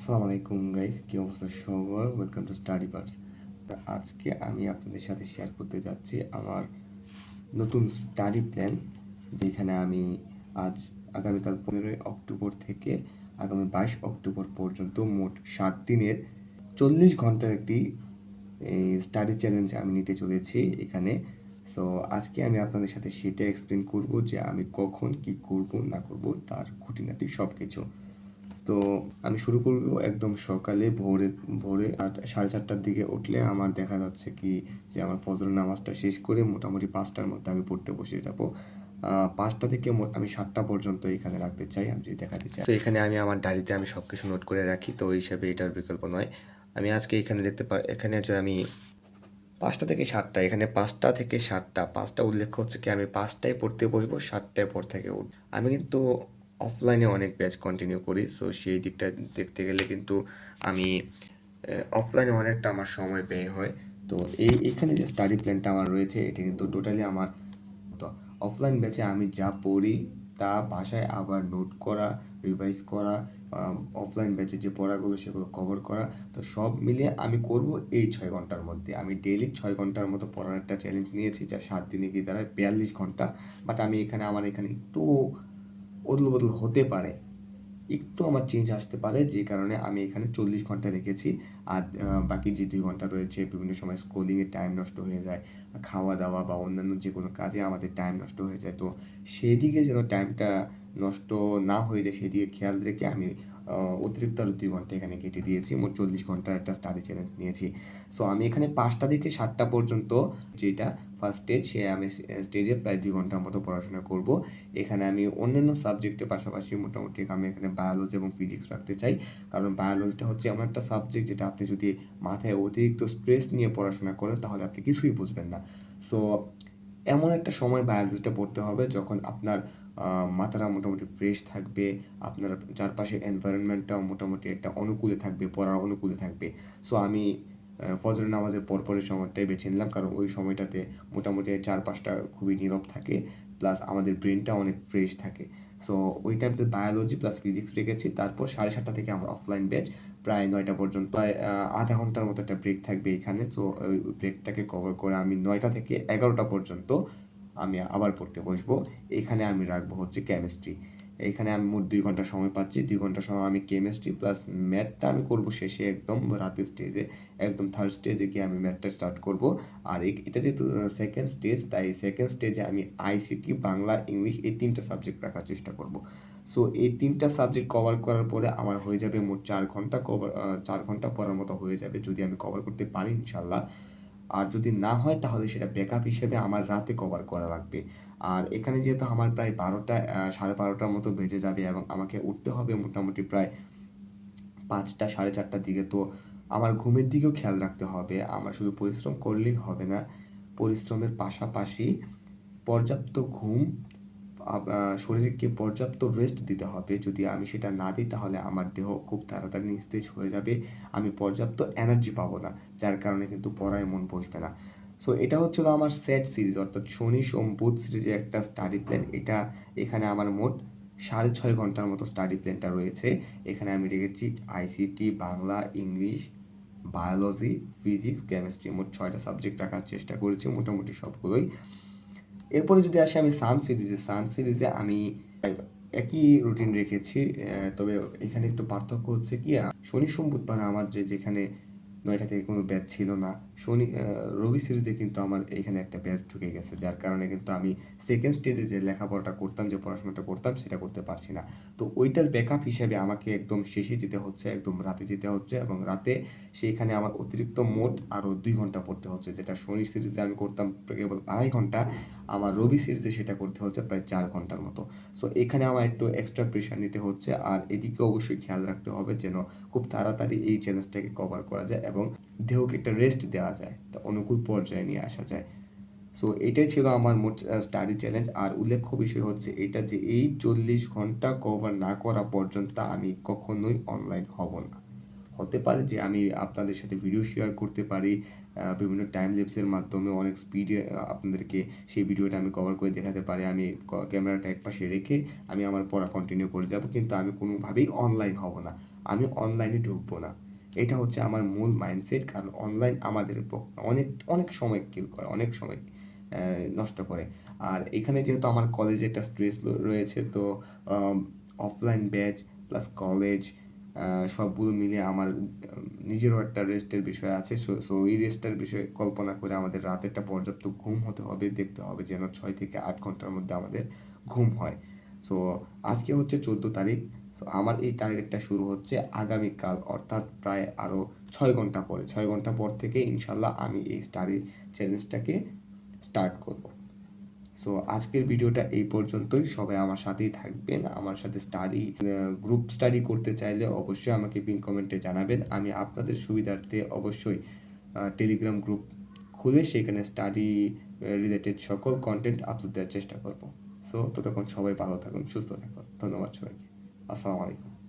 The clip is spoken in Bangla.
আসসালামু আলাইকুম গাইস কি অবস্থা সবার? ওয়েলকাম টু স্টাডি পার্টস আজকে আমি আপনাদের সাথে শেয়ার করতে যাচ্ছি আমার নতুন স্টাডি প্ল্যান যেখানে আমি আজ আগামীকাল পনেরোই অক্টোবর থেকে আগামী বাইশ অক্টোবর পর্যন্ত মোট সাত দিনের চল্লিশ ঘণ্টার একটি স্টাডি চ্যালেঞ্জ আমি নিতে চলেছি এখানে। সো আজকে আমি আপনাদের সাথে সেটা এক্সপ্লেন করব যে আমি কখন কি করব, না করব, তার খুঁটিনাটি সব কিছু তো আমি শুরু করব একদম সকালে ভোরে ভোরে আট, সাড়ে চারটার দিকে উঠলে আমার দেখা যাচ্ছে কি যে আমার ফজর নামাজটা শেষ করে মোটামুটি পাঁচটার মধ্যে আমি পড়তে বসে যাব। পাঁচটা থেকে আমি সাতটা পর্যন্ত এখানে রাখতে চাই, আমি যদি দেখাতে চাই। তো এখানে আমি আমার ডায়েরিতে আমি সব কিছু নোট করে রাখি, তো ওই হিসাবে এটার বিকল্প নয়। আমি আজকে এখানে দেখতে পার এখানে যে আমি পাঁচটা থেকে সাতটা, এখানে পাঁচটা থেকে সাতটা, পাঁচটা উল্লেখ হচ্ছে কি আমি পাঁচটায় পড়তে বসবো, সাতটায় পর থেকে উঠ, আমি কিন্তু অফলাইনে অনেক ব্যাচ কন্টিনিউ করি সো সেই দিকটা দেখতে গেলে কিন্তু আমি অফলাইনে অনেকটা আমার সময় ব্যয় হয়। তো এই, এখানে যে স্টাডি প্ল্যানটা আমার রয়েছে, এটা কিন্তু টোটালি আমার তো অফলাইন ব্যাচে আমি যা পড়ি, তা বাসায় আবার নোট করা রিভাইজ করা অফলাইন ব্যাচে যে পড়াগুলো, সেগুলো কভার করা, তো সব মিলিয়ে আমি করব এই ছয় ঘণ্টার মধ্যে। আমি ডেইলি ছয় ঘণ্টার মতো পড়ার একটা চ্যালেঞ্জ নিয়েছি, যা সাত দিনে গিয়ে দাঁড়ায়, বিয়াল্লিশ ঘণ্টা। বাট আমি এখানে, আমার এখানে একটু অদল বদল হতে পারে। একটু আমার চেঞ্জ আসতে পারে, যে কারণে আমি এখানে চল্লিশ ঘণ্টা রেখেছি। আর বাকি যে দুই ঘণ্টা রয়েছে, বিভিন্ন সময় স্ক্রোলিংয়ে টাইম নষ্ট হয়ে যায় খাওয়া দাওয়া বা অন্যান্য যে কোনো কাজে আমাদের টাইম নষ্ট হয়ে যায়। তো সেই দিকে যেন টাইমটা নষ্ট না হয়ে যায় সেদিকে খেয়াল রেখে আমি অতিরিক্ত আরও দুই ঘণ্টা এখানে কেটে দিয়েছি। মোট চল্লিশ ঘণ্টার একটা স্টাডি চ্যালেঞ্জ নিয়েছি। সো আমি এখানে পাঁচটা থেকে সাতটা পর্যন্ত যেটা ফার্স্ট স্টেজ সে আমি স্টেজে প্রায় দুই ঘণ্টার মতো পড়াশোনা করব। এখানে আমি অন্যান্য সাবজেক্টের পাশাপাশি মোটামুটি আমি এখানে বায়োলজি এবং ফিজিক্স রাখতে চাই। কারণ বায়োলজিটা হচ্ছে এমন একটা সাবজেক্ট যেটা আপনি যদি মাথায় অতিরিক্ত স্ট্রেস নিয়ে পড়াশোনা করেন, তাহলে আপনি কিছুই বুঝবেন না। সো এমন একটা সময় বায়োলজিটা পড়তে হবে যখন আপনার মাথাটা মোটামুটি ফ্রেশ থাকবে, আপনার চারপাশে এনভায়রনমেন্টটাও মোটামুটি একটা অনুকূলে থাকবে, পড়ার অনুকূলে থাকবে। সো আমি ফজর নামাজের পরপরের সময়টাই বেছে নিলাম, কারণ ওই সময়টাতে মোটামুটি চারপাশটা খুবই নীরব থাকে প্লাস আমাদের ব্রেনটা অনেক ফ্রেশ থাকে। সো ওই টাইমতে বায়োলজি প্লাস ফিজিক্স রেখেছি, তারপর সাড়ে সাতটা থেকে আমার অফলাইন ব্যাচ প্রায় নয়টা পর্যন্ত আধা ঘণ্টার মতো একটা ব্রেক থাকবে এখানে। সো ওই ব্রেকটাকে কভার করে আমি নয়টা থেকে এগারোটা পর্যন্ত আমি আবার পড়তে বসবো। এখানে আমি রাখব হচ্ছে কেমিস্ট্রি এখানে আমি মোট দুই ঘণ্টা সময় পাচ্ছি। দুই ঘণ্টা সময় আমি কেমিস্ট্রি প্লাস ম্যাথটা আমি করব শেষে একদম রাতের স্টেজে একদম থার্ড স্টেজে গিয়ে আমি ম্যাথটা স্টার্ট করব। আর এটা যেহেতু সেকেন্ড স্টেজ তাই সেকেন্ড স্টেজে আমি আইসিটি বাংলা, ইংলিশ এই তিনটা সাবজেক্ট রাখার চেষ্টা করব। সো এই তিনটা সাবজেক্ট কভার করার পরে আমার হয়ে যাবে মোট চার ঘণ্টা কভার চার ঘণ্টা পড়ার মতো হয়ে যাবে। যদি আমি কভার করতে পারি ইনশাল্লাহ আর যদি না হয়, তাহলে সেটা ব্যাকআপ হিসেবে আমার রাতে কভার করা লাগবে। আর এখানে যেহেতু আমার প্রায় বারোটা সাড়ে বারোটার মতো বেজে যাবে এবং আমাকে উঠতে হবে মোটামুটি প্রায় পাঁচটা, সাড়ে চারটার দিকে, তো আমার ঘুমের দিকেও খেয়াল রাখতে হবে। আমার শুধু পরিশ্রম করলেই হবে না, পরিশ্রমের পাশাপাশি পর্যাপ্ত ঘুম শরীরকে পর্যাপ্ত রেস্ট দিতে হবে। যদি আমি সেটা না দিই, তাহলে আমার দেহ খুব তাড়াতাড়ি নিস্তেজ হয়ে যাবে। আমি পর্যাপ্ত এনার্জি পাবো না, যার কারণে কিন্তু পড়ায় মন বসবে না। সো এটা হচ্ছিল আমার সেট সিরিজ অর্থাৎ শনি, সোম, বুধ সিরিজে একটা স্টাডি প্ল্যান এটা এখানে আমার মোট সাড়ে ছয় ঘণ্টার মতো স্টাডি প্ল্যানটা রয়েছে। এখানে আমি রেখেছি ICT Bangla, English biology physics chemistry মোট ছয়টা সাবজেক্ট রাখার চেষ্টা করেছি, মোটামুটি সবগুলোই। এরপরে যদি আসি আমি সান সিরিজে সান সিরিজে আমি একই রুটিন রেখেছি তবে এখানে একটু পার্থক্য হচ্ছে কি শনি সোম, বুধবার আমার যে, যেখানে নয়টা থেকে কোনো ব্যাচ ছিল না। শনি রবি সিরিজে কিন্তু আমার এখানে একটা ব্যাচ ঢুকে গেছে, যার কারণে কিন্তু আমি সেকেন্ড স্টেজে যে লেখাপড়াটা করতাম, যে পড়াশোনাটা করতাম, সেটা করতে পারছি না। তো ওইটার ব্যাকআপ হিসাবে আমাকে একদম শেষে যেতে হচ্ছে, একদম রাতে যেতে হচ্ছে এবং রাতে সেইখানে আমার অতিরিক্ত মোট আরও দুই ঘণ্টা পড়তে হচ্ছে, যেটা শনি সিরিজে আমি করতাম কেবল আড়াই ঘণ্টা, আমার রবি সিরিজে সেটা করতে হচ্ছে প্রায় চার ঘণ্টার মতো। সো এখানে আমার একটু এক্সট্রা প্রেশার নিতে হচ্ছে, আর এদিকে অবশ্যই খেয়াল রাখতে হবে যেন খুব তাড়াতাড়ি এই চ্যালেঞ্জটাকে কভার করা যায় এবং দেহকে একটা রেস্ট দেওয়া যায় তা অনুকূল পর্যায়ে নিয়ে আসা যায়। সো এটাই ছিল আমার মোট স্টাডি চ্যালেঞ্জ আর উল্লেখ্য বিষয় হচ্ছে এটা যে এই চল্লিশ ঘণ্টা কভার না করা পর্যন্ত আমি কখনোই অনলাইন হব না। হতে পারে যে আমি আপনাদের সাথে ভিডিও শেয়ার করতে পারি বিভিন্ন টাইম ল্যাপসের মাধ্যমে অনেক স্পিডে আপনাদেরকে সেই ভিডিওটা আমি কভার করে দেখাতে পারি। আমি ক্যামেরাটা এক পাশে রেখে আমি আমার পড়া কন্টিনিউ করে যাব। কিন্তু আমি কোনোভাবেই অনলাইন হব না। আমি অনলাইনে ঢুকবো না। এটা হচ্ছে আমার মূল মাইন্ডসেট কারণ অনলাইন আমাদের অনেক অনেক সময় কিল করে, অনেক সময় নষ্ট করে। আর এখানে যেহেতু আমার কলেজে একটা স্ট্রেস রয়েছে, তো অফলাইন ব্যাচ প্লাস কলেজ সবগুলো মিলে আমার, নিজেরও একটা রেস্টের বিষয় আছে। সো সো এই রেস্টের বিষয়ে কল্পনা করে আমাদের রাতে একটা পর্যাপ্ত ঘুম হতে হবে, দেখতে হবে যেন ছয় থেকে আট ঘণ্টার মধ্যে আমাদের ঘুম হয়। সো আজকে হচ্ছে চোদ্দ তারিখ। সো আমার এই টার্গেটটা শুরু হচ্ছে আগামীকাল, অর্থাৎ প্রায় আরও ছয় ঘণ্টা পরে। ছয় ঘণ্টা পর থেকে ইনশাল্লাহ আমি এই স্টাডি চ্যালেঞ্জটাকে স্টার্ট করব। সো আজকের ভিডিওটা এই পর্যন্তই। সবাই আমার সাথেই থাকবেন। আমার সাথে স্টাডি গ্রুপ স্টাডি করতে চাইলে অবশ্যই আমাকে পিন কমেন্টে জানাবেন। আমি আপনাদের সুবিধার্থে অবশ্যই টেলিগ্রাম গ্রুপ খুলে সেখানে স্টাডি রিলেটেড সকল কন্টেন্ট আপলোড দেওয়ার চেষ্টা করব। সো ততক্ষণ সবাই ভালো থাকুন সুস্থ থাকুন। ধন্যবাদ সবাইকে। আসসালামু আলাইকুম।